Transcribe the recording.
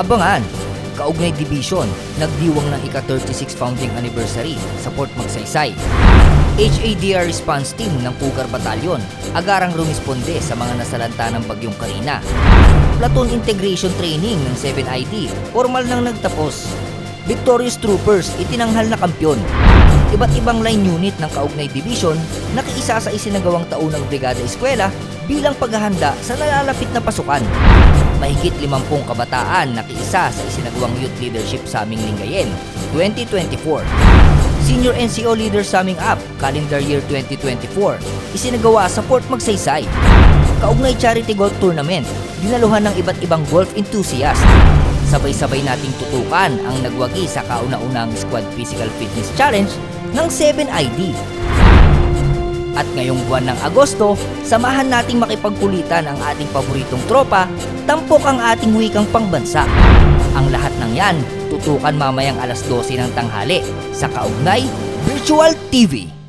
Abangan, Kaugnay Division, nagdiwang ng ika-36 founding anniversary sa Port Magsaysay. HADR Response Team ng Pugar Batalyon, agarang rumisponde sa mga nasalanta ng Bagyong Karina. Platoon Integration Training ng 7ID, formal nang nagtapos. Victorious Troopers, itinanghal na kampyon. Iba't ibang line unit ng Kaugnay Division nakiisa sa isinagawang taunang Brigada Eskwela bilang paghahanda sa nalalapit na pasukan. Mahigit 50 kabataan nakiisa sa isinagawang Youth Leadership sa aming Lingayen 2024. Senior NCO Leader Summing Up, Calendar Year 2024, isinagawa sa Port Magsaysay. Kaugnay Charity Golf Tournament, dinaluhan ng iba't ibang golf enthusiast. Sabay-sabay nating tutukan ang nagwagi sa kauna-unang Squad Physical Fitness Challenge ng 7ID. At ngayong buwan ng Agosto, samahan nating makipagkulitan ang ating paboritong tropa, tampok ang ating wikang pangbansa. Ang lahat ng yan, tutukan mamayang alas 12 ng tanghali sa Kaugnay Virtual TV.